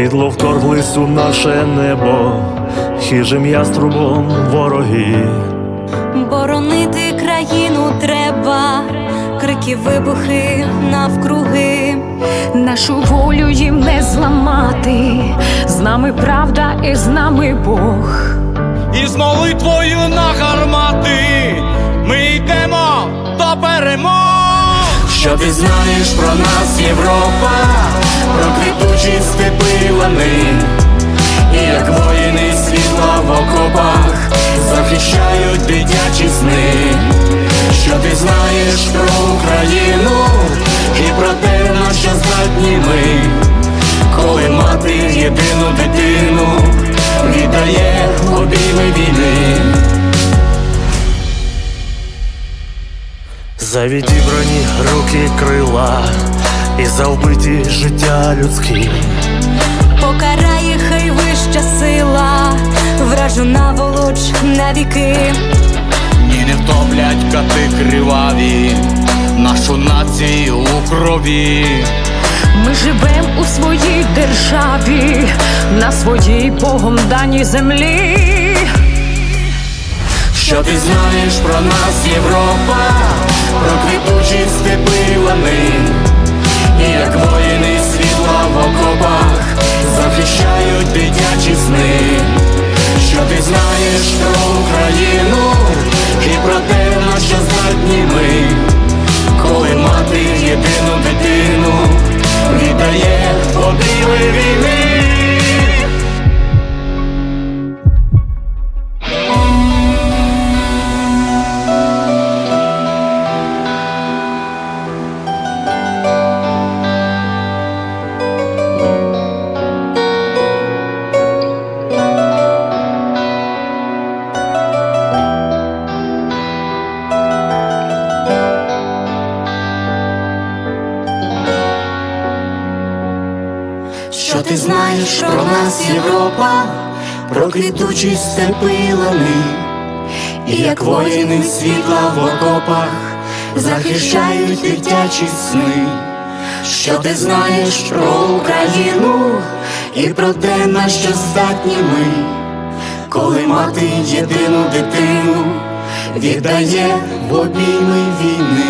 Підло вторглись у наше небо, хижим яструбом вороги. Боронити країну треба, крики, вибухи навкруги. Нашу волю їм не зламати, з нами правда і з нами Бог. І з молитвою на гармати ми йдемо до перемог. Що ти знаєш про нас, Європа, про квітучі степи лани, і як воїни світла в окопах захищають дитячі сни. Що ти знаєш про Україну і про те, на що здатні ми, коли мати єдину дитину віддає обійми війни. За відібрані руки крила і за вбиті життя людські. Покарає хай вища сила, вражу наволоч навіки. Ні, не втоплять кати криваві, нашу націю у крові. Ми живем у своїй державі, на своїй Богом даній землі. Що ти знаєш про нас, Європа, про квітучі степи лани, і як воїни світла в окопах захищають дитячі сни. Що ти знаєш про нас, Європа, про квітучі степи лани, і як воїни світла в окопах захищають дитячі сни. Що ти знаєш про Україну і про те, на що здатні ми, коли мати єдину дитину віддає в обійми війни.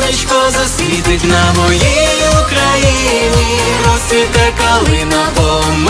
Сонечко засвітить на моїй Україні, розцвіте калина, бо ми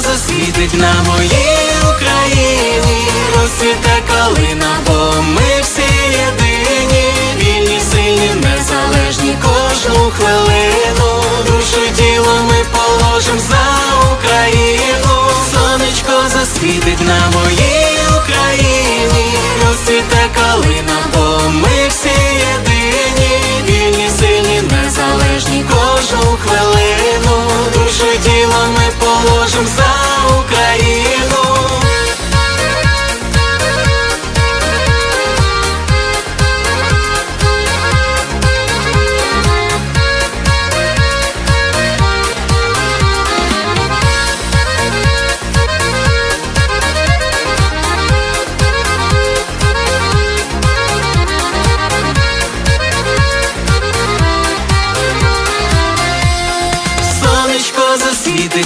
засвітить на моїй Україні, розсвіте калина, бо ми всі єдині, вільні, сильні, незалежні кожну хвилину, душу діло ми положим за Україну, сонечко засвітить на моїй